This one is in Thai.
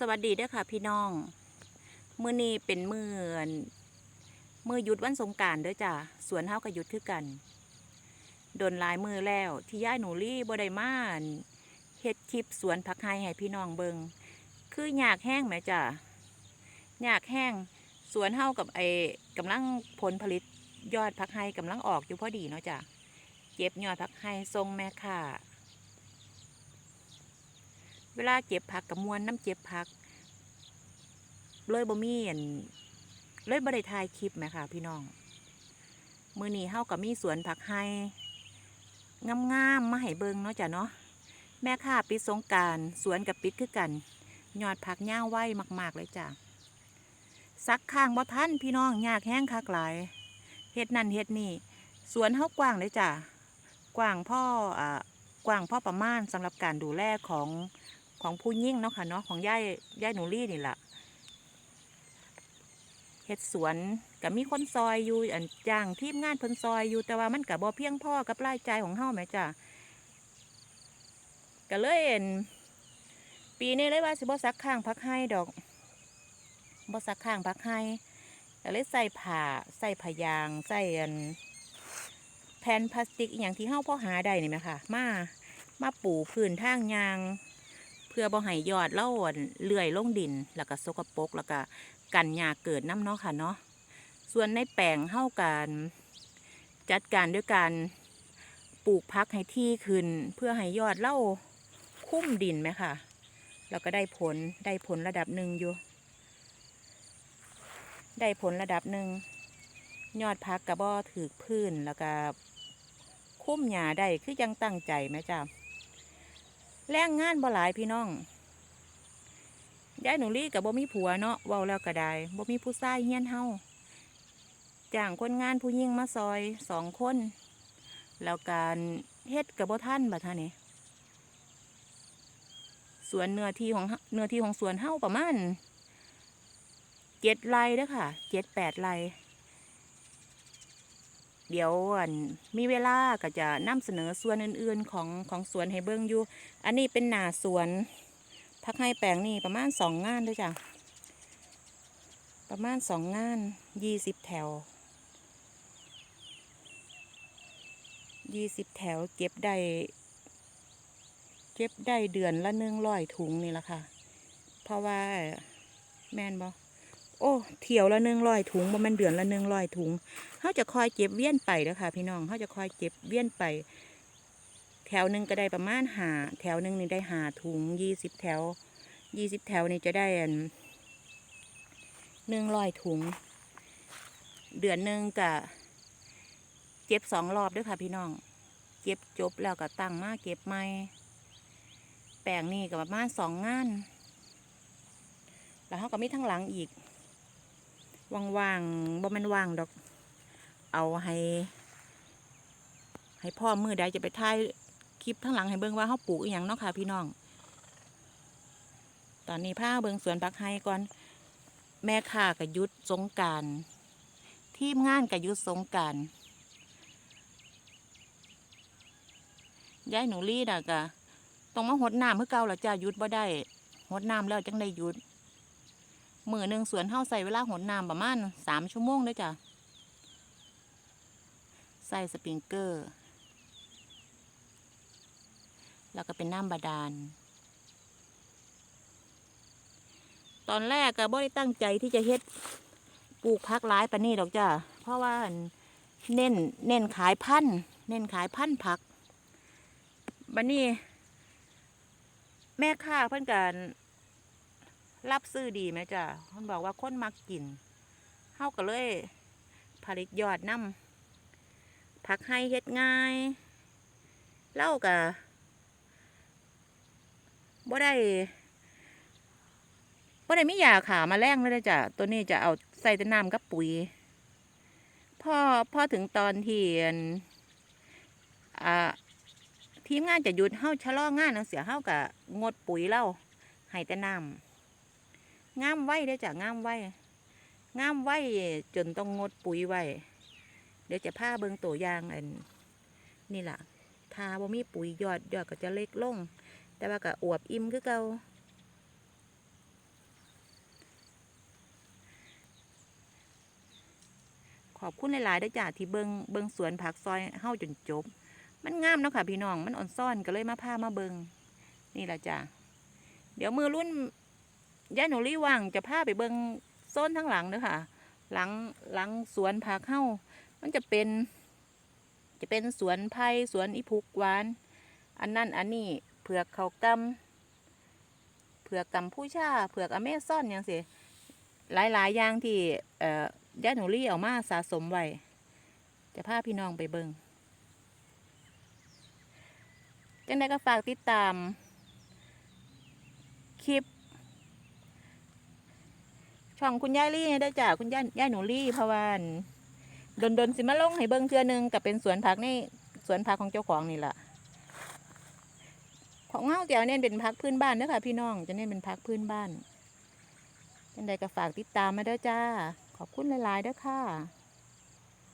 สวัสดีด้อค่ะพี่น้อง มือนี้เป็นมือนมือหยุดวันสงการเด้อจ้ะสวนเฮาก็หยุดคือกัน โดนลายมือแล้วที่ย่ายหนูรี่บไดมาอั่นเฮ็ดคลิปสวนผักไฮให้พี่น้องเบิงคืออยากแห้งแหมจ้ะอยากแห้งสวนเฮากับไอ้กำลังผลผลิตยอดผักไฮกำลังออกอยู่พอดีเนาะจ้ะเก็บยอดผักไฮทรงแม่ค่ะ เวลาเก็บผักกับมวนน้ำเจ็บผัก เลยบ่มีอันเลยบ่ได้ถ่ายคลิปแหมค่ะ พี่น้อง มือนี้เฮาก็มีสวนผักไห้งามๆมาให้เบิงเนาะจ้ะเนาะแม่ค้าปิดสงการสวนกับปิดคือกันยอดผักย่างไว้มาก ๆ เลยจ้ะซักข้างบ่ทันพี่น้องยากแห้งคักหลายเฮ็ดนั่นเฮ็ดนี่สวนเฮากว้างเลยจ้ะกว้างพ่ออ่ากว้างพ่อประมาณสำหรับการดูแลของ ของผู้ยิ่งเนาะค่ะเนาะของย่ายย่ายหนูรี่นี่แหละเฮ็ดสวนก็มีคนซอยอยู่อันจ้างทีมงานเพิ่นซอยอยู่แต่ว่ามันก็บ่เพียงพอกับรายจ่ายของเฮาแหมจ้ะก็เลยเห็นปีนี้เลยว่าสิบ่ซักข้างพักให้ดอกบ่ซักข้างพักให้ก็เลยใส่ผ้าใส่ผ้ายางใส่อันแผ่นพลาสติกอย่างที่เฮาพอหาได้นี่แหมค่ะ มามาปูพื้นทางยาง พื่อบ่ให้ยอดเล่าอวนเลื่อยลงดิน แล้วก็สกปรกแล้วก็กันหญ้าเกิดน้ำเนาะค่ะเนาะส่วนในแปลงเฮาการจัดการด้วยการปลูกพักให้ที่ขึ้น เพื่อให้ยอดเล่าคุ้มดินไหมค่ะ แล้วก็ได้ผลได้ผลระดับหนึ่งอยู่ ได้ผลระดับหนึ่งยอดพักกระบอถือพื้นแล้วก็คุ้มหญ้าได้คือยังตั้งใจไหมจ้า แรงงานบ่หลายพี่น้องยายหนูลี่กับบ่มีผัวเนาะเว้าแล้วก็ได้บ่มีผู้ชายเฮียนเฮาจ้างคนงานผู้หญิงมาซอยสองคน แล้วการเฮ็ดกับบ่ท่านบัดท่านนี่สวนเนื้อที่ของเฮาเนื้อที่ของสวนเฮาประมาณเจ็ดไร่เด้อค่ะเจ็ดแปดไร่ เดี๋ยวอันมีเวลาก็จะนำเสนอส่วนอื่นๆของของสวนให้เบิ่งอยู่ อันนี้เป็นหนาสวนพักให้แปลงนี่ประมาณสองงานด้วยจ้ะ ประมาณสองงานยี่สิบแถวยี่สิบแถวเก็บได้เก็บได้เดือนละหนึ่งร้อยถุงนี่แหละค่ะ เพราะว่าแม่นบอโอ้เที่ยวละหนึ่งร้อยถุงบ่มันเดือนละหนึ่งร้อยถุงเขาจะคอยเก็บเวียนไปเด้อค่ะ พี่น้องเขาจะคอยเก็บเวียนไป แถวหนึ่งก็ได้ประมาณหาแถวหนึ่งนี่ได้หาถุงยี่สิบแถวยี่สิบแถวนี่จะได้อันหนึ่งร้อยถุง เดือนหนึ่งก็เก็บสองรอบด้วยค่ะพี่น้อง เก็บจบแล้วก็ตั้งมาเก็บใหม่แปลงนี่ก็ประมาณสองงาน แล้วเขาก็มีทั้งหลังอีก ว่างๆบ่แมันว่างดอก เอาให้ ให้พ่อมือใดจะไปถ่ายคลิปทั้งหลังให้เบิ่งว่าเขาปลูกอหย่างเนาะค่ะพี่น้อง ตอนนี้พาเบิ่งสวนปักไฮก่อน แม่ค้ากับยุดสงการทีมงานกับยุดสงการยายหนูรีน่ะกะต้องมาหดน้ำเพื่อเก่าละจ้ายุดบ่ได้หดน้ำแล้วจังได้ยุด มือหนึ่งสวนเฮาใส่เวลาหดน้ำประมาณสามชั่วโมงเลยจ้ะ ใส่สปริงเกอร์ แล้วก็เป็นน้ำบาดาล ตอนแรกก็บ่ได้ตั้งใจที่จะเฮ็ดปลูกพักหลายปานนี้ดอกจ้ะ เพราะว่าเน้นเน้นขายพันธุ์เน้นขายพันธุ์ผักบันนี้ แม่ค้าเพิ่นกัน รับซื้อดีไหมจ้ะเพิ่นบอกว่าคนมักกินเฮาก็เลยผลิตยอดน้ำผักให้เฮ็ดง่ายเล่ากะบ่ได้บ่ได้มียาขามาแรงเลยจ้ะตัวนี้จะเอาใส่แต่น้ำกับปุ๋ยพอพอถึงตอนที่อันอ่าทีมงานจะหยุดเฮาชะลองานจังเสียเฮากะงดปุ๋ยเล่าให้แต่น้ำ งามไว้ได้จ้ะงามไว้งามไว้จนต้องงดปุ๋ยไว้ เดี๋ยวจะผ้าเบิงตัวยางอันนี่แหละทาบ่มีปุ๋ยยอดยอดก็จะเล็กลง แต่ว่าก็อวบอิ่มคือเก่าขอบคุณหลายๆได้จ้ะที่เบิงเบิงสวนผักซอยเฮ้าจนจบ มันงามเนาะค่ะพี่น้อง มันอ่อนซ่อนก็เลยมาผ้ามาเบิงนี่แหละจ้ะเดี๋ยวมือรุ่น ย่าหนูรีว่างจะพาไปเบิงโซนทั้งหลังเด้อค่ะ หลังหลังสวนผักเฮามันจะเป็น จะเป็นสวนไผ่สวนอีพุกหวาน อันนั้นอันนี้เผือกเขากำเผือกกำผู้ชาเผือกอเมซอนอย่างสิหลายๆอย่างที่เอ่อย่าหนูรี่เอามาสะสมไว้จะพาพี่น้องไปเบิงจังได้ก็ฝากติดตาม คลิป ช่องคุณย่าลี่ได้จ้ะคุณย่าย่าหนูลี่พาะวันดนดนๆสิมาลงให้เบิ้งเทือนึงกับเป็นสวนผักนี่สวนผักของเจ้าของนี่แหละของเฮาเดี๋ยวเน้นเป็นพักพื้นบ้านเด้อค่ะ พี่น้องจะเน้นเป็นพักพื้นบ้านจังใดก็ฝากติดตามมาเด้อจ้า ขอบคุณหลายๆเด้อค่ะ